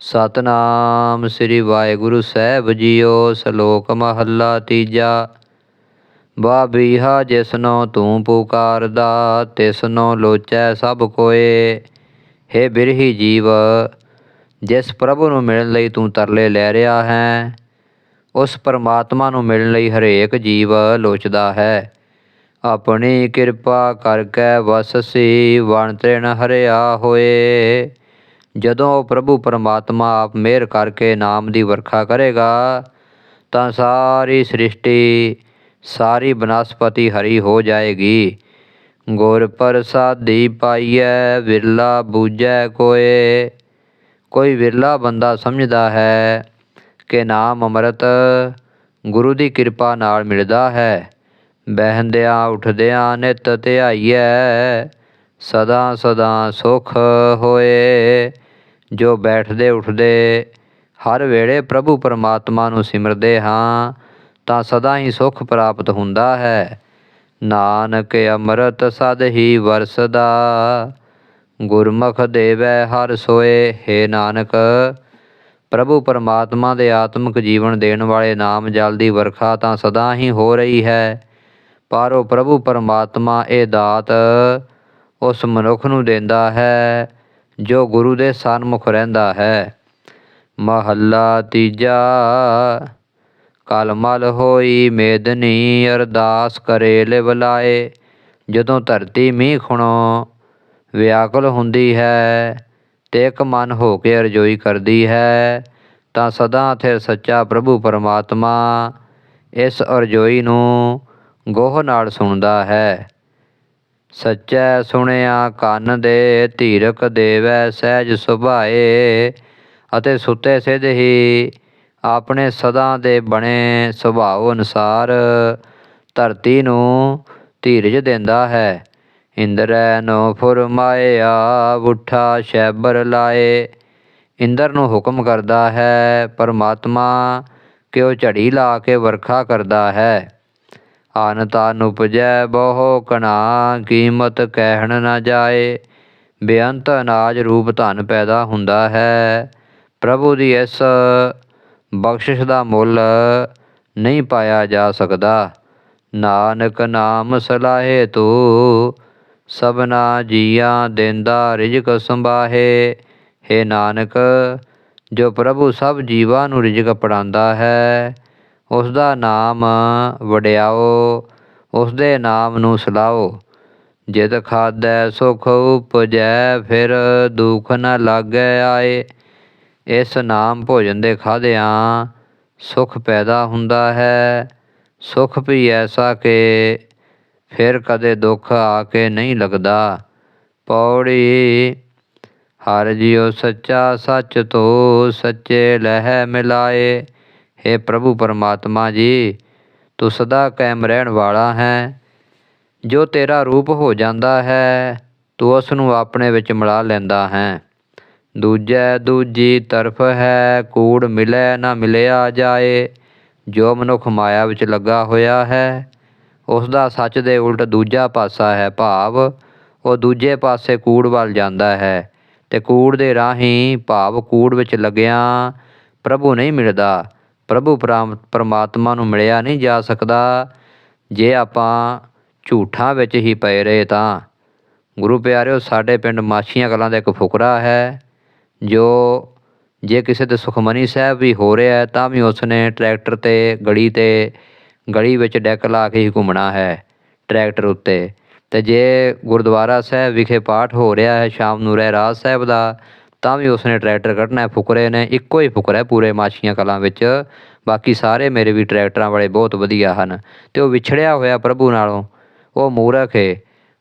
ਸਤਨਾਮ ਸ੍ਰੀ ਵਾਹਿਗੁਰੂ ਸਾਹਿਬ ਜੀਓ, ਸ਼ਲੋਕ ਮਹੱਲਾ ਤੀਜਾ। ਬਾਬੀਹਾ ਜਿਸਨੋ ਤੂੰ ਪੁਕਾਰਦਾ, ਤਿਸਨੋ ਲੋਚੈ ਸਭ ਕੋਏ। ਹੇ ਬਿਰਹੀ ਜੀਵ, ਜਿਸ ਪ੍ਰਭੂ ਨੂੰ ਮਿਲਣ ਲਈ ਤੂੰ ਤਰਲੇ ਲੈ ਰਿਹਾ ਹੈ, ਉਸ ਪਰਮਾਤਮਾ ਨੂੰ ਮਿਲਣ ਲਈ ਹਰੇਕ ਜੀਵ ਲੋਚਦਾ ਹੈ। ਆਪਣੀ ਕਿਰਪਾ ਕਰਕੇ ਵਸਸੀ, ਵਣ ਤ੍ਰਿਣ ਹਰਿਆ ਹੋਏ। ਜਦੋਂ ਉਹ ਪ੍ਰਭੂ ਪਰਮਾਤਮਾ ਆਪ ਮਿਹਰ ਕਰਕੇ ਨਾਮ ਦੀ ਵਰਖਾ ਕਰੇਗਾ, ਤਾਂ ਸਾਰੀ ਸ੍ਰਿਸ਼ਟੀ, ਸਾਰੀ ਬਨਸਪਤੀ ਹਰੀ ਹੋ ਜਾਏਗੀ। ਗੁਰ ਪ੍ਰਸਾਦੀ ਪਾਈਐ, ਵਿਰਲਾ ਬੂਝੈ ਕੋਏ। ਕੋਈ ਵਿਰਲਾ ਬੰਦਾ ਸਮਝਦਾ ਹੈ ਕਿ ਨਾਮ ਅੰਮ੍ਰਿਤ ਗੁਰੂ ਦੀ ਕਿਰਪਾ ਨਾਲ ਮਿਲਦਾ ਹੈ। ਬਹਿੰਦਿਆਂ, ਉੱਠਦਿਆਂ ਨਿਤ ਧਿਆਈਐ, ਸਦਾ ਸਦਾ ਸੁਖ ਹੋਏ। ਜੋ ਬੈਠਦੇ ਉੱਠਦੇ ਹਰ ਵੇਲੇ ਪ੍ਰਭੂ ਪਰਮਾਤਮਾ ਨੂੰ ਸਿਮਰਦੇ ਹਾਂ, ਤਾਂ ਸਦਾ ਹੀ ਸੁਖ ਪ੍ਰਾਪਤ ਹੁੰਦਾ ਹੈ। ਨਾਨਕ ਅੰਮ੍ਰਿਤ ਸਦ ਹੀ ਵਰਸਦਾ, ਗੁਰਮੁਖ ਦੇਵੈ ਹਰ ਸੋਏ। ਹੈ ਨਾਨਕ, ਪ੍ਰਭੂ ਪਰਮਾਤਮਾ ਦੇ ਆਤਮਿਕ ਜੀਵਨ ਦੇਣ ਵਾਲੇ ਨਾਮ ਜਲ ਦੀ ਵਰਖਾ ਤਾਂ ਸਦਾ ਹੀ ਹੋ ਰਹੀ ਹੈ। ਪਰ ਉਹ ਪ੍ਰਭੂ ਪਰਮਾਤਮਾ ਇਹ ਦਾਤ ਉਸ ਮਨੁੱਖ ਨੂੰ ਦਿੰਦਾ ਹੈ। ਜੋ ਗੁਰੂ ਦੇ ਸਨਮੁਖ ਰਹਿੰਦਾ ਹੈ। ਮਹੱਲਾ ਤੀਜਾ, ਕਲਮਲ ਹੋਈ ਮੇਦਨੀ ਅਰਦਾਸ ਕਰੇ ਲਿਵਲਾਏ ਜਦੋਂ ਧਰਤੀ ਮੀਂਹ ਖੁਣੋ, ਵਿਆਕੁਲ ਹੁੰਦੀ ਹੈ ਤੇ ਇੱਕ ਮਨ ਹੋ ਕੇ ਅਰਜ਼ੋਈ ਕਰਦੀ ਹੈ, ਤਾਂ ਸਦਾ ਥਿਰ ਸੱਚਾ ਪ੍ਰਭੂ ਪਰਮਾਤਮਾ ਇਸ ਅਰਜ਼ੋਈ ਨੂੰ ਗੋਹ ਨਾਲ ਸੁਣਦਾ ਹੈ। ਸੱਚੈ ਸੁਣਿਆ ਕੰਨ ਦੇ, ਧੀਰਕ ਦੇਵੈ ਸਹਿਜ ਸੁਭਾਏ। ਅਤੇ ਸੁੱਤੇ ਸਿੱਧ ਹੀ ਆਪਣੇ ਸਦਾ ਦੇ ਬਣੇ ਸੁਭਾਅ ਅਨੁਸਾਰ ਧਰਤੀ ਨੂੰ ਧੀਰਜ ਦਿੰਦਾ ਹੈ। ਇੰਦਰੈ ਨੋ ਫੁਰਮਾਇਆ ਉਠਾ ਸ਼ੈਬਰ ਲਾਏ। ਇੰਦਰ ਨੂੰ ਹੁਕਮ ਕਰਦਾ ਹੈ, ਪਰਮਾਤਮਾ ਕਿ ਉਹ ਝੜੀ ਲਾ ਕੇ ਵਰਖਾ ਕਰਦਾ ਹੈ? ਆਨਤਾ ਉਪਜੈ ਬਹੁ ਕਣਾ, ਕੀਮਤ ਕਹਿਣ ਨਾ ਜਾਏ। ਬੇਅੰਤ ਅਨਾਜ ਰੂਪ ਧਨ ਪੈਦਾ ਹੁੰਦਾ ਹੈ। ਪ੍ਰਭੂ ਦੀ ਇਸ ਬਖਸ਼ਿਸ਼ ਦਾ ਮੁੱਲ ਨਹੀਂ ਪਾਇਆ ਜਾ ਸਕਦਾ। ਨਾਨਕ ਨਾਮ ਸਲਾਹੇ ਤੂੰ, ਸਭਨਾ ਜੀਆਂ ਦਿੰਦਾ ਰਿਜਕ ਸੰਭਾਹੇ। ਹੈ ਨਾਨਕ, ਜੋ ਪ੍ਰਭੂ ਸਭ ਜੀਵਾਂ ਨੂੰ ਰਿਜਕ ਪੜਾਉਂਦਾ ਹੈ ਉਸ ਦਾ ਨਾਮ ਵਡਿਆਓ ਉਸ ਦੇ ਨਾਮ ਨੂੰ ਸਲਾਓ। ਜਿਤ ਖਾਦੈ ਸੁਖ ਉਪਜੈ, ਫਿਰ ਦੁਖ ਨ ਲਾਗੈ ਆਏ। ਇਸ ਨਾਮ ਭੋਜਨ ਦੇ ਖਾਦਿਆਂ ਸੁਖ ਪੈਦਾ ਹੁੰਦਾ ਹੈ। ਸੁਖ ਵੀ ਐਸਾ ਕਿ ਫਿਰ ਕਦੇ ਦੁੱਖ ਆ ਕੇ ਨਹੀਂ ਲੱਗਦਾ। ਪੌੜੀ, ਹਰ ਜਿਉ ਸੱਚਾ ਸੱਚ ਤੋ ਸੱਚੇ ਲਹਿ ਮਿਲਾਏ। हे ਪ੍ਰਭੂ ਪਰਮਾਤਮਾ ਜੀ, ਤੂੰ ਸਦਾ ਕਾਇਮ ਰਹਿਣ ਵਾਲਾ ਹੈ। ਜੋ ਤੇਰਾ ਰੂਪ ਹੋ ਜਾਂਦਾ ਹੈ, ਤੂੰ ਉਸ ਨੂੰ ਆਪਣੇ ਵਿੱਚ ਮਿਲਾ ਲੈਂਦਾ ਹੈ। ਦੂਜੈ ਦੂਜੀ ਤਰਫ ਹੈ, ਕੂੜ ਮਿਲੇ ਨਾ ਮਿਲਿਆ ਜਾਏ। ਜੋ ਮਨੁੱਖ ਮਾਇਆ ਵਿੱਚ ਲੱਗਾ ਹੋਇਆ ਹੈ ਉਸ ਦਾ ਸੱਚ ਦੇ ਉਲਟ ਦੂਜਾ ਪਾਸਾ ਹੈ ਭਾਵ। ਉਹ ਦੂਜੇ ਪਾਸੇ ਕੂੜ ਵੱਲ ਜਾਂਦਾ ਹੈ ਤੇ ਕੂੜ ਦੇ ਰਾਹੀਂ ਭਾਵ ਕੂੜ ਵਿੱਚ ਲੱਗਿਆ ਪ੍ਰਭੂ ਨਹੀਂ ਮਿਲਦਾ। ਪ੍ਰਭੂ ਪਰਮਾਤਮਾ ਨੂੰ ਮਿਲਿਆ ਨਹੀਂ ਜਾ ਸਕਦਾ। ਜੇ ਆਪਾਂ ਝੂਠਾਂ ਵਿੱਚ ਹੀ ਪਏ ਰਹੇ ਤਾਂ। ਗੁਰੂ ਪਿਆਰਿਓ, ਸਾਡੇ ਪਿੰਡ ਮਾਛੀਆਂ ਕਲਾਂ ਦਾ ਇੱਕ ਫੁਕਰਾ ਹੈ, ਜੋ ਜੇ ਕਿਸੇ ਦੇ ਸੁਖਮਨੀ ਸਾਹਿਬ ਵੀ ਹੋ ਰਿਹਾ ਤਾਂ ਵੀ ਉਸਨੇ ਟਰੈਕਟਰ ਤੇ ਗਲੀ ਤੇ ਗਲੀ ਵਿੱਚ ਡੈਕ ਲਾ ਕੇ ਹੀ ਘੁੰਮਣਾ ਹੈ, ਟਰੈਕਟਰ ਉੱਤੇ। ਤੇ ਜੇ ਗੁਰਦੁਆਰਾ ਸਾਹਿਬ ਵਿਖੇ ਪਾਠ ਹੋ ਰਿਹਾ ਹੈ, ਸ਼ਾਮ ਨੂੰ ਰਹਿਰਾਸ ਸਾਹਿਬ ਦਾ ਤਾਂ ਵੀ ਉਸਨੇ ਟਰੈਕਟਰ ਕੱਢਣਾ ਫੁਕਰੇ ਨੇ ਇੱਕੋ ਹੀ ਫੁਕਰਾ ਪੂਰੇ ਮਾਛੀਆਂ ਕਲਾਂ ਵਿੱਚ। ਬਾਕੀ ਸਾਰੇ ਮੇਰੇ ਵੀ ਟਰੈਕਟਰਾਂ ਵਾਲੇ ਬਹੁਤ ਵਧੀਆ ਹਨ। ਤੇ ਉਹ ਵਿਛੜਿਆ ਹੋਇਆ ਪ੍ਰਭੂ ਨਾਲੋਂ, ਉਹ ਮੂਰਖ ਹੈ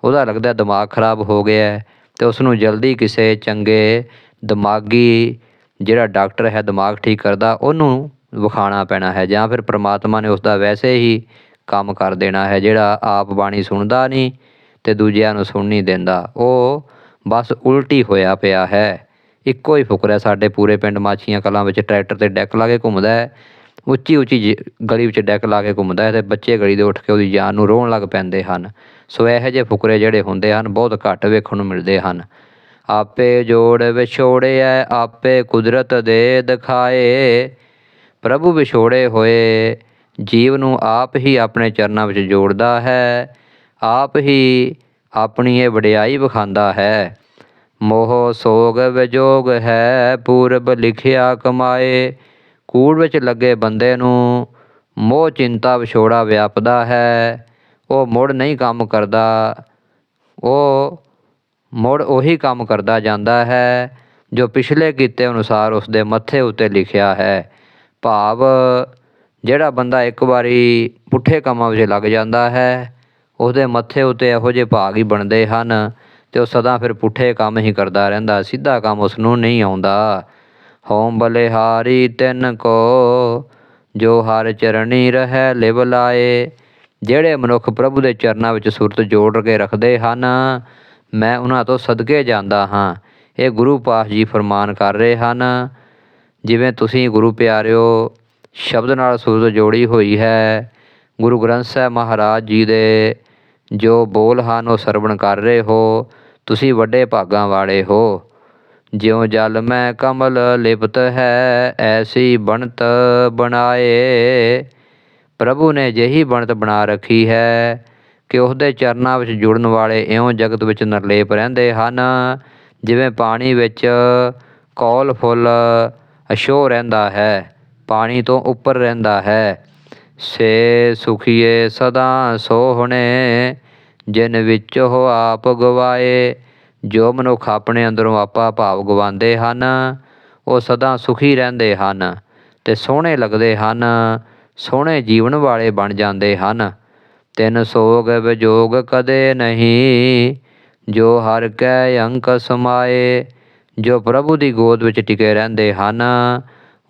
ਉਹਦਾ ਲੱਗਦਾ ਦਿਮਾਗ ਖਰਾਬ ਹੋ ਗਿਆ ਤੇ ਉਸ ਨੂੰ ਜਲਦੀ ਕਿਸੇ ਚੰਗੇ ਦਿਮਾਗੀ, ਜਿਹੜਾ ਡਾਕਟਰ ਹੈ, ਦਿਮਾਗ ਠੀਕ ਕਰਦਾ, ਉਹਨੂੰ ਵਿਖਾਣਾ ਪੈਣਾ ਹੈ। ਜਾਂ ਫਿਰ ਪ੍ਰਮਾਤਮਾ ਨੇ ਉਸ ਦਾ ਵੈਸੇ ਹੀ ਕੰਮ ਕਰ ਦੇਣਾ ਹੈ, ਜਿਹੜਾ ਆਪ ਬਾਣੀ ਸੁਣਦਾ ਨਹੀਂ ਤੇ ਦੂਜਿਆਂ ਨੂੰ ਸੁਣ ਨਹੀਂ ਦਿੰਦਾ। ਉਹ ਬਸ ਉਲਟੀ ਹੋਇਆ ਪਿਆ ਹੈ। ਇੱਕੋ ਹੀ ਫੁਕਰ ਹੈ ਸਾਡੇ ਪੂਰੇ ਪਿੰਡ ਮਾਛੀਆਂ ਕਲਾਂ ਵਿੱਚ ਟਰੈਕਟਰ ਤੇ ਡੈਕ ਲਾ ਕੇ ਘੁੰਮਦਾ ਹੈ। ਉੱਚੀ ਉੱਚੀ ਜ- ਗਲੀ ਵਿੱਚ ਡੈਕ ਲਾ ਕੇ ਘੁੰਮਦਾ ਹੈ ਤੇ ਬੱਚੇ ਗਲੀ ਦੇ ਉੱਠ ਕੇ ਉਹਦੀ ਜਾਨ ਨੂੰ ਰੋਣ ਲੱਗ ਪੈਂਦੇ ਹਨ। ਸੋ ਇਹੋ ਜਿਹੇ ਫੁਕਰੇ ਜਿਹੜੇ ਹੁੰਦੇ ਹਨ, ਬਹੁਤ ਘੱਟ ਵੇਖਣ ਨੂੰ ਮਿਲਦੇ ਹਨ। ਆਪੇ ਜੋੜ ਵਿਛੋੜਿਆ ਆਪੇ ਕੁਦਰਤ ਦੇ ਦਿਖਾਏ। ਪ੍ਰਭੂ ਵਿਛੋੜੇ ਹੋਏ, ਜੀਵ ਨੂੰ ਆਪ ਹੀ ਆਪਣੇ ਚਰਨਾਂ ਵਿੱਚ ਜੋੜਦਾ ਹੈ, ਆਪ ਹੀ ਆਪਣੀ ਇਹ ਵਡਿਆਈ ਵਿਖਾਉਂਦਾ ਹੈ। ਮੋਹ ਸੋਗ ਵਿਜੋਗ ਹੈ ਪੂਰਬ ਲਿਖਿਆ ਕਮਾਏ। ਕੂੜ ਵਿੱਚ ਲੱਗੇ ਬੰਦੇ ਨੂੰ ਮੋਹ ਚਿੰਤਾ ਵਿਛੋੜਾ ਵਿਆਪਦਾ ਹੈ। ਉਹ ਮੁੜ ਨਹੀਂ ਕੰਮ ਕਰਦਾ। ਉਹ ਮੁੜ ਉਹੀ ਕੰਮ ਕਰਦਾ ਜਾਂਦਾ ਹੈ, ਜੋ ਪਿਛਲੇ ਕੀਤੇ ਅਨੁਸਾਰ ਉਸ ਦੇ ਮੱਥੇ ਉੱਤੇ ਲਿਖਿਆ ਹੈ। ਭਾਵ, ਜਿਹੜਾ ਬੰਦਾ ਇੱਕ ਵਾਰੀ ਪੁੱਠੇ ਕੰਮਾਂ ਵਿੱਚ ਲੱਗ ਜਾਂਦਾ ਹੈ, ਉਹਦੇ ਮੱਥੇ ਉੱਤੇ ਇਹੋ ਜਿਹੇ ਭਾਗ ਹੀ ਬਣਦੇ ਹਨ। ਤੇ ਉਹ ਸਦਾ ਫਿਰ ਪੁੱਠੇ ਕੰਮ ਹੀ ਕਰਦਾ ਰਹਿੰਦਾ, ਸਿੱਧਾ ਕੰਮ ਉਸ ਨੂੰ ਨਹੀਂ ਆਉਂਦਾ। ਹੋਮ ਬਲਿਹਾਰੀ ਤਿੰਨ ਕੋ, ਜੋ ਹਰ ਚਰਣੀ ਰਹਿ ਲਿਵ ਲਾਏ। ਜਿਹੜੇ ਮਨੁੱਖ ਪ੍ਰਭੂ ਦੇ ਚਰਨਾਂ ਵਿੱਚ ਸੁਰਤ ਜੋੜ ਕੇ ਰੱਖਦੇ ਹਨ, ਮੈਂ ਉਹਨਾਂ ਤੋਂ ਸਦਕੇ ਜਾਂਦਾ ਹਾਂ। ਇਹ ਗੁਰੂ ਪਾਸ਼ ਜੀ ਫਰਮਾਨ ਕਰ ਰਹੇ ਹਨ, ਜਿਵੇਂ ਤੁਸੀਂ ਗੁਰੂ ਪਿਆਰਿਓ, ਸ਼ਬਦ ਨਾਲ ਸੁਰਤ ਜੋੜੀ ਹੋਈ ਹੈ, ਗੁਰੂ ਗ੍ਰੰਥ ਸਾਹਿਬ ਮਹਾਰਾਜ ਜੀ ਦੇ ਜੋ ਬੋਲ ਹਨ ਉਹ ਸਰਵਣ ਕਰ ਰਹੇ ਹੋ, ਤੁਸੀਂ ਵੱਡੇ ਭਾਗਾਂ ਵਾਲੇ ਹੋ। ਜਿਉ ਜਲ ਮੈਂ ਕਮਲ ਲਿਪਤ ਹੈ, ਐਸੀ ਬਣਤ ਬਣਾਏ। ਪ੍ਰਭੂ ਨੇ ਜਿਹੀ ਬਣਤ ਬਣਾ ਰੱਖੀ ਹੈ ਕਿ ਉਹਦੇ ਚਰਨਾਂ ਵਿੱਚ ਜੁੜਨ ਵਾਲੇ ਇਉਂ ਜਗਤ ਵਿੱਚ ਨਿਰਲੇਪ ਰਹਿੰਦੇ ਹਨ, ਜਿਵੇਂ ਪਾਣੀ ਵਿੱਚ ਕੌਲ ਫੁੱਲ ਅਸ਼ੋ ਰਹਿੰਦਾ ਹੈ, ਪਾਣੀ ਤੋਂ ਉੱਪਰ ਰਹਿੰਦਾ ਹੈ। ਸੇ ਸੁਖੀਏ ਸਦਾ ਸੋਹਣੇ, ਜਿਨ ਵਿੱਚ ਹੋ ਆਪ ਗਵਾਏ। ਜੋ ਮਨੁੱਖ ਆਪਣੇ ਅੰਦਰੋਂ ਆਪਾ ਭਾਵ ਗਵਾਉਂਦੇ ਹਨ, ਉਹ ਸਦਾ ਸੁਖੀ ਰਹਿੰਦੇ ਹਨ ਤੇ ਸੋਹਣੇ ਲੱਗਦੇ ਹਨ, ਸੋਹਣੇ ਜੀਵਨ ਵਾਲੇ ਬਣ ਜਾਂਦੇ ਹਨ। ਤਿੰਨ ਸੋਗ ਵਿਜੋਗ ਕਦੇ ਨਹੀਂ, ਜੋ ਹਰ ਕੈ ਅੰਕ ਸਮਾਏ ਜੋ ਪ੍ਰਭੂ ਦੀ ਗੋਦ ਵਿੱਚ ਟਿਕੇ ਰਹਿੰਦੇ ਹਨ,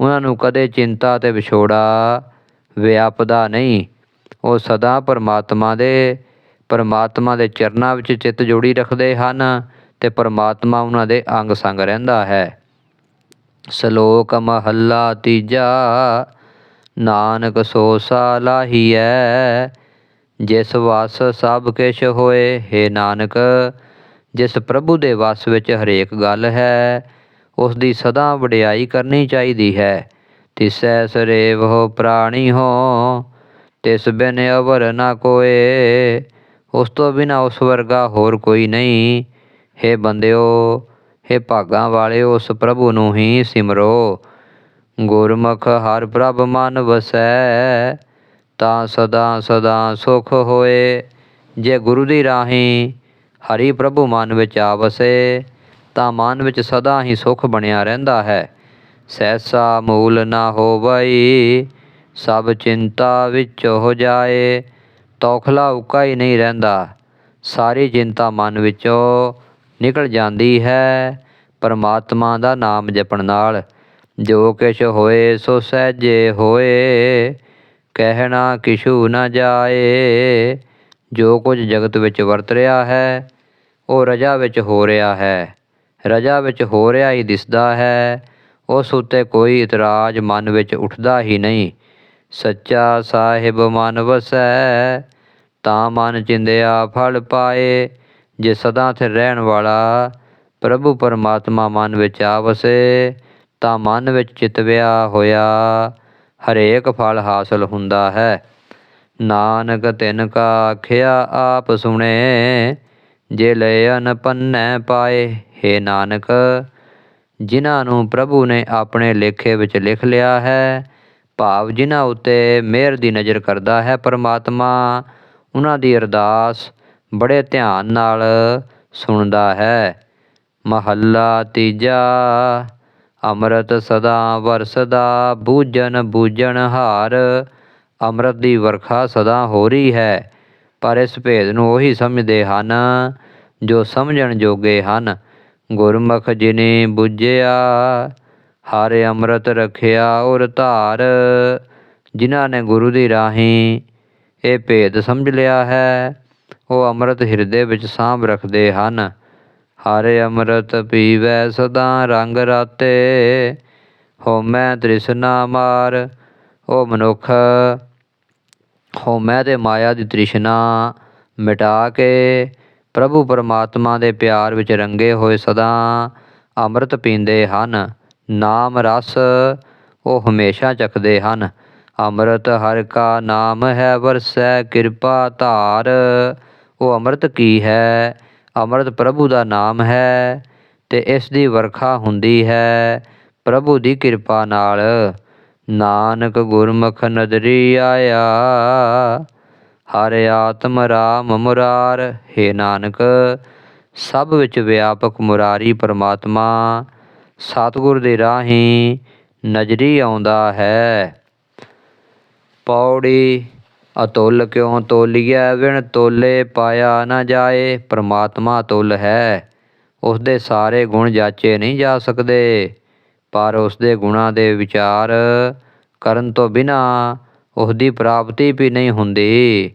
ਉਹਨਾਂ ਨੂੰ ਕਦੇ ਚਿੰਤਾ ਤੇ ਵਿਛੋੜਾ ਵਿਆਪਦਾ ਨਹੀਂ। ਉਹ ਸਦਾ ਪਰਮਾਤਮਾ ਦੇ ਪਰਮਾਤਮਾ ਦੇ ਚਰਨਾਂ ਵਿੱਚ ਚਿੱਤ ਜੋੜੀ ਰੱਖਦੇ ਹਨ ਤੇ ਪਰਮਾਤਮਾ ਉਹਨਾਂ ਦੇ ਅੰਗ ਸੰਗ ਰਹਿੰਦਾ ਹੈ। ਸ਼ਲੋਕ ਮਹੱਲਾ ਤੀਜਾ, ਨਾਨਕ ਸੋ ਸਾ ਲਾਹੀਐ, ਜਿਸ ਵਸ ਸਭ ਕਿਛ ਹੋਏ, ਹੈ ਨਾਨਕ, ਜਿਸ ਪ੍ਰਭੂ ਦੇ ਵਸ ਵਿੱਚ ਹਰੇਕ ਗੱਲ ਹੈ, ਉਸ ਦੀ ਸਦਾ ਵਡਿਆਈ ਕਰਨੀ ਚਾਹੀਦੀ ਹੈ। ਤਿਸੈ ਸਰੇਵ ਹੋ ਪ੍ਰਾਣੀ ਹੋ, ਤਿਸ ਬਿਨ ਅਵਰ ਨਾ ਕੋਏ। ਉਸ ਤੋਂ ਬਿਨਾ ਉਸ ਵਰਗਾ ਹੋਰ ਕੋਈ ਨਹੀਂ। ਹੈ ਬੰਦਿਓ, ਹੈ ਭਾਗਾਂ ਵਾਲੇ, ਉਸ ਪ੍ਰਭੂ ਨੂੰ ਹੀ ਸਿਮਰੋ। ਗੁਰਮੁਖ ਹਰ ਪ੍ਰਭ ਮਨ ਵਸੈ, ਤਾਂ ਸਦਾ ਸਦਾ ਸੁਖ ਹੋਏ। ਜੇ ਗੁਰੂ ਦੀ ਰਾਹੀਂ ਹਰੀ ਪ੍ਰਭੂ ਮਨ ਵਿੱਚ ਆ ਵਸੇ ਤਾਂ ਮਨ ਵਿੱਚ ਸਦਾ ਹੀ ਸੁਖ ਬਣਿਆ ਰਹਿੰਦਾ ਹੈ। ਸੈਸਾ ਮੂਲ ਨਾ ਹੋਵਈ, ਸਭ ਚਿੰਤਾ ਵਿੱਚ ਹੋ ਜਾਏ। ਤੌਖਲਾ ਉਕਾ ਹੀ ਨਹੀਂ ਰਹਿੰਦਾ। ਸਾਰੀ ਚਿੰਤਾ ਮਨ ਵਿੱਚੋਂ ਨਿਕਲ ਜਾਂਦੀ ਹੈ। ਪਰਮਾਤਮਾ ਦਾ ਨਾਮ ਜਪਣ ਨਾਲ ਜੋ ਕਿਛ ਹੋਏ, ਸੋ ਸਹਿਜੇ ਹੋਏ। ਕਹਿਣਾ ਕਿਛੂ ਨਾ ਜਾਏ। ਜੋ ਕੁਝ ਜਗਤ ਵਿੱਚ ਵਰਤ ਰਿਹਾ ਹੈ, ਉਹ ਰਜਾ ਵਿੱਚ ਹੋ ਰਿਹਾ ਹੈ। ਰਜਾ ਵਿੱਚ ਹੋ ਰਿਹਾ ਹੀ ਦਿਸਦਾ ਹੈ। ਉਸ ਉੱਤੇ ਕੋਈ ਇਤਰਾਜ਼ ਮਨ ਵਿੱਚ ਉੱਠਦਾ ਹੀ ਨਹੀਂ। ਸੱਚਾ ਸਾਹਿਬ ਮਨ ਵਸੈ, ਤਾਂ ਮਨ ਚਿੰਦਿਆ ਫਲ ਪਾਏ। ਜੇ ਸਦਾ ਸਥਿਰ ਰਹਿਣ ਵਾਲਾ ਪ੍ਰਭੂ ਪਰਮਾਤਮਾ ਮਨ ਵਿੱਚ ਆ ਵਸੇ ਤਾਂ ਮਨ ਵਿੱਚ ਚਿਤਵਿਆ ਹੋਇਆ ਹਰੇਕ ਫਲ ਹਾਸਲ ਹੁੰਦਾ ਹੈ। ਨਾਨਕ ਤਿਨ ਕਾ ਆਖਿਆ ਆਪ ਸੁਣੇ, ਜੇ ਲਇਨ ਪੰਨੈ ਪਾਏ, ਹੈ ਨਾਨਕ ਜਿਨ੍ਹਾਂ ਨੂੰ ਪ੍ਰਭੂ ਨੇ ਆਪਣੇ ਲੇਖੇ ਵਿੱਚ ਲਿਖ ਲਿਆ ਹੈ। ਭਾਵ ਜਿਨ੍ਹਾਂ ਉੱਤੇ ਮਿਹਰ ਦੀ ਨਜ਼ਰ ਕਰਦਾ ਹੈ ਪਰਮਾਤਮਾ, ਉਹਨਾਂ ਦੀ ਅਰਦਾਸ ਬੜੇ ਧਿਆਨ ਨਾਲ ਸੁਣਦਾ ਹੈ। ਮਹੱਲਾ ਤੀਜਾ, ਅੰਮ੍ਰਿਤ ਸਦਾ ਵਰਸਦਾ ਬੂਝਣ ਬੂਜਣ ਹਾਰ, ਅੰਮ੍ਰਿਤ ਦੀ ਵਰਖਾ ਸਦਾ ਹੋ ਰਹੀ ਹੈ। ਪਰ ਇਸ ਭੇਦ ਨੂੰ ਉਹੀ ਸਮਝਦੇ ਹਨ ਜੋ ਸਮਝਣ ਜੋਗੇ ਹਨ। ਗੁਰਮੁਖ ਜਿਨੇ ਬੁੱਝਿਆ, ਹਾਰੇ ਅੰਮ੍ਰਿਤ ਰਖਿਆ ਔਰ ਧਾਰ। ਜਿਨ੍ਹਾਂ ਨੇ ਗੁਰੂ ਦੀ ਰਾਹੀਂ ਇਹ ਭੇਦ ਸਮਝ ਲਿਆ ਹੈ, ਉਹ ਅੰਮ੍ਰਿਤ ਹਿਰਦੇ ਵਿੱਚ ਸਾਂਭ ਰੱਖਦੇ ਹਨ। ਹਰੇ ਅੰਮ੍ਰਿਤ ਪੀਵੈ ਸਦਾ ਰੰਗ ਰਾਤੇ, ਹੋਮੈ ਤ੍ਰਿਸ਼ਨਾ ਮਾਰ। ਉਹ ਮਨੁੱਖ ਹੋਮੈ ਤੇ ਮਾਇਆ ਦੀ ਤ੍ਰਿਸ਼ਨਾ ਮਿਟਾ ਕੇ ਪ੍ਰਭੂ ਪਰਮਾਤਮਾ ਦੇ ਪਿਆਰ ਵਿੱਚ ਰੰਗੇ ਹੋਏ ਸਦਾ ਅੰਮ੍ਰਿਤ ਪੀਂਦੇ ਹਨ। ਨਾਮ ਰਸ ਉਹ ਹਮੇਸ਼ਾ ਚੱਕਦੇ ਹਨ। ਅੰਮ੍ਰਿਤ ਹਰ ਕਾ ਨਾਮ ਹੈ, ਵਰਸੈ ਕਿਰਪਾ ਧਾਰ। ਉਹ ਅੰਮ੍ਰਿਤ ਕੀ ਹੈ? ਅੰਮ੍ਰਿਤ ਪ੍ਰਭੂ ਦਾ ਨਾਮ ਹੈ ਤੇ ਇਸ ਦੀ ਵਰਖਾ ਹੁੰਦੀ ਹੈ ਪ੍ਰਭੂ ਦੀ ਕਿਰਪਾ ਨਾਲ। ਨਾਨਕ ਗੁਰਮੁਖ ਨਦਰੀ ਆਇਆ ਹਰਿ ਆਤਮ ਰਾਮ ਮੁਰਾਰ, ਹੈ ਨਾਨਕ, ਸਭ ਵਿੱਚ ਵਿਆਪਕ ਮੁਰਾਰੀ ਪਰਮਾਤਮਾ, ਸਤਿਗੁਰ ਦੇ ਰਾਹੀਂ ਨਜ਼ਰੀ ਆਉਂਦਾ ਹੈ। ਪੌੜੀ, ਅਤੁੱਲ ਕਿਉ ਤੋਲੀਐ? ਵਿਣ ਤੋਲੇ ਪਾਇਆ ਨਾ ਜਾਏ, ਪਰਮਾਤਮਾ ਅਤੁੱਲ ਹੈ। ਉਸ ਦੇ ਸਾਰੇ ਗੁਣ ਜਾਚੇ ਨਹੀਂ ਜਾ ਸਕਦੇ, ਪਰ ਉਸ ਦੇ ਗੁਣਾਂ ਦੇ ਵਿਚਾਰ ਕਰਨ ਤੋਂ ਬਿਨਾ ਉਸ ਦੀ ਪ੍ਰਾਪਤੀ ਵੀ ਨਹੀਂ ਹੁੰਦੀ।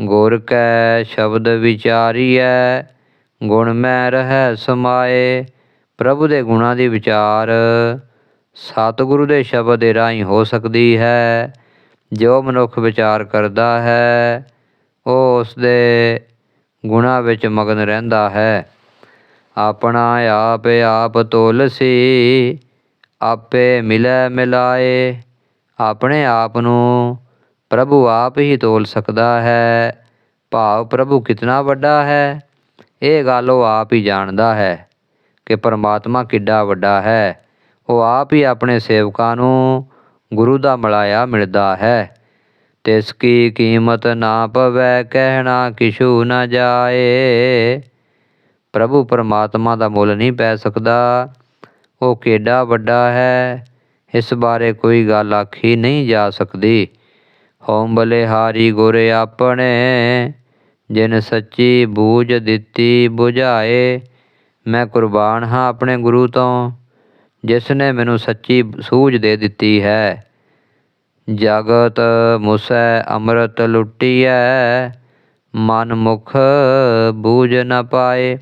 ਗੁਰ ਕੈ ਸ਼ਬਦ ਵਿਚਾਰੀਐ, ਗੁਣ ਮੈਂ ਰਹਿ ਸਮਾਏ। ਪ੍ਰਭੂ ਦੇ ਗੁਣਾਂ ਦੀ ਵਿਚਾਰ, ਸਤਿਗੁਰੂ ਦੇ ਸ਼ਬਦ ਦੇ ਰਾਹੀਂ ਹੋ ਸਕਦੀ ਹੈ। ਜੋ ਮਨੁੱਖ ਵਿਚਾਰ ਕਰਦਾ ਹੈ, ਉਹ ਉਸ ਦੇ ਗੁਣਾਂ ਵਿੱਚ ਮਗਨ ਰਹਿੰਦਾ ਹੈ। ਆਪਣਾ ਆਪ ਆਪ ਤੋਲਸੀ, ਆਪੇ ਮਿਲੈ ਮਿਲਾਏ। ਆਪਣੇ ਆਪ ਨੂੰ ਪ੍ਰਭੂ ਆਪ ਹੀ ਤੋਲ ਸਕਦਾ ਹੈ। ਭਾਵ ਪ੍ਰਭੂ ਕਿਤਨਾ ਵੱਡਾ ਹੈ, ਇਹ ਗੱਲ ਉਹ ਆਪ ਹੀ ਜਾਣਦਾ ਹੈ ਕਿ ਪਰਮਾਤਮਾ ਕਿੱਡਾ ਵੱਡਾ ਹੈ। ਉਹ ਆਪ ਹੀ ਆਪਣੇ ਸੇਵਕਾਂ ਨੂੰ ਗੁਰੂ ਦਾ ਮਿਲਾਇਆ ਮਿਲਦਾ ਹੈ। ਤਿਸ ਕੀ ਕੀਮਤ ਨਾ ਪਵੈ, ਕਹਿਣਾ ਕਿਛੂ ਨਾ ਜਾਏ। ਪ੍ਰਭੂ ਪਰਮਾਤਮਾ ਦਾ ਮੁੱਲ ਨਹੀਂ ਪੈ ਸਕਦਾ। ਉਹ ਕਿੱਡਾ ਵੱਡਾ ਹੈ, ਇਸ ਬਾਰੇ ਕੋਈ ਗੱਲ ਆਖੀ ਨਹੀਂ ਜਾ ਸਕਦੀ। ਹਉ ਬਲਿਹਾਰੀ ਗੁਰ ਆਪਣੇ, ਜਿਨ ਸੱਚੀ ਬੂਝ ਦਿੱਤੀ 부ਝਾਏ ਮੈਂ ਕੁਰਬਾਨ ਹਾਂ ਆਪਣੇ ਗੁਰੂ ਤੋਂ, ਜਿਸ ਨੇ ਮੈਨੂੰ ਸੱਚੀ ਸੂਝ ਦੇ ਦਿੱਤੀ ਹੈ। ਜਗਤ ਮੁਸੈ ਅੰਮ੍ਰਿਤ ਲੁੱਟੀਐ, ਮਨ ਮੁਖ ਬੂਝ ਨ ਪਾਏ।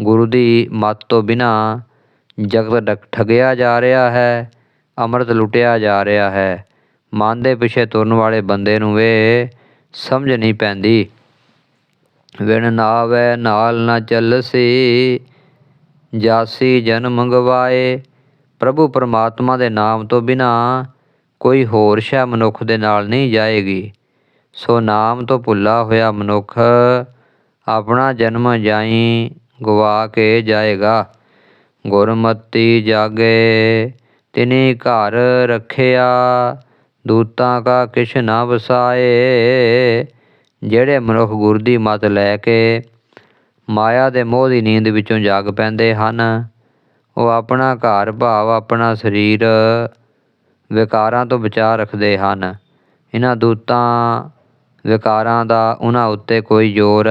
ਗੁਰੂ ਦੀ ਮੱਤ ਤੋਂ ਬਿਨਾ ਜਗਤ ਡਕ- ਜਾ ਰਿਹਾ ਹੈ, ਅੰਮ੍ਰਿਤ ਲੁੱਟਿਆ ਜਾ ਰਿਹਾ ਹੈ। ਮਨ ਦੇ ਪਿੱਛੇ ਤੁਰਨ ਵਾਲੇ ਬੰਦੇ ਨੂੰ ਵੇ ਸਮਝ ਨਹੀਂ ਪੈਂਦੀ। ਵਿਣ ਨਾਵੇ ਨਾਲ ਨਾ ਚੱਲਸੀ, ਜਾਸੀ ਜਨਮ ਗਵਾਏ ਪ੍ਰਭੂ ਪਰਮਾਤਮਾ ਦੇ ਨਾਮ ਤੋਂ ਬਿਨਾ ਕੋਈ ਹੋਰ ਸ਼ੈ ਮਨੁੱਖ ਦੇ ਨਾਲ ਨਹੀਂ ਜਾਏਗੀ। ਸੋ ਨਾਮ ਤੋਂ ਭੁੱਲਾ ਹੋਇਆ ਮਨੁੱਖ ਆਪਣਾ ਜਨਮ ਜਾਈ ਗਵਾ ਕੇ ਜਾਏਗਾ। ਗੁਰਮਤੀ ਜਾਗੇ, ਤਿਨੇ ਘਰ ਰੱਖਿਆ ਦੂਤਾਂ ਕਾ ਕਿਛ ਨਾ ਵਸਾਏ, ਜਿਹੜੇ ਮਨੁੱਖ ਗੁਰ ਦੀ ਮਤ ਲੈ ਕੇ ਮਾਇਆ ਦੇ ਮੋਹ ਦੀ ਨੀਂਦ ਵਿੱਚੋਂ ਜਾਗ ਪੈਂਦੇ ਹਨ। ਉਹ ਆਪਣਾ ਘਰ ਭਾਵ ਆਪਣਾ ਸਰੀਰ ਵਿਕਾਰਾਂ ਤੋਂ ਬਚਾ ਰੱਖਦੇ ਹਨ। ਇਹਨਾਂ ਦੂਤਾਂ ਵਿਕਾਰਾਂ ਦਾ ਉਹਨਾਂ ਉੱਤੇ ਕੋਈ ਜ਼ੋਰ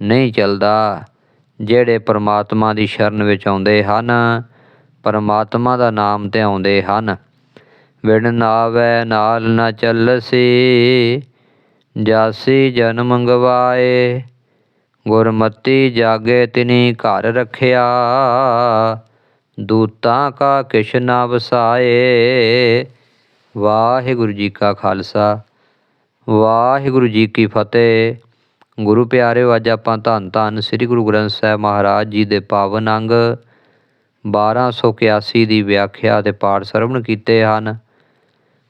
ਨਹੀਂ ਚੱਲਦਾ, ਜਿਹੜੇ ਪਰਮਾਤਮਾ ਦੀ ਸ਼ਰਨ ਵਿੱਚ ਆਉਂਦੇ ਹਨ, ਪਰਮਾਤਮਾ ਦਾ ਨਾਮ ਤੇ ਆਉਂਦੇ ਹਨ। ਵਿਣ ਨਾਵੇ ਨਾਲ ਨਾ ਚੱਲਸੀ, ਜਾਸੀ ਜਨਮ ਗਵਾਏ, ਗੁਰਮਤੀ ਜਾਗੇ ਤਿਨੀ ਘਰ ਰੱਖਿਆ, ਦੂਤਾਂ ਕਾ ਕਿਛ ਨਾ ਵਸਾਏ। ਵਾਹਿਗੁਰੂ ਜੀ ਕਾ ਖਾਲਸਾ, ਵਾਹਿਗੁਰੂ ਜੀ ਕੀ ਫਤਿਹ। ਗੁਰੂ ਪਿਆਰਿਓ ਅੱਜ ਆਪਾਂ ਧੰਨ ਧੰਨ ਸ੍ਰੀ ਗੁਰੂ ਗ੍ਰੰਥ ਸਾਹਿਬ ਮਹਾਰਾਜ ਜੀ ਦੇ ਪਾਵਨ ਅੰਗ 1281 ਦੀ ਵਿਆਖਿਆ ਤੇ ਪਾਠ ਸਰਵਣ ਕੀਤੇ ਹਨ।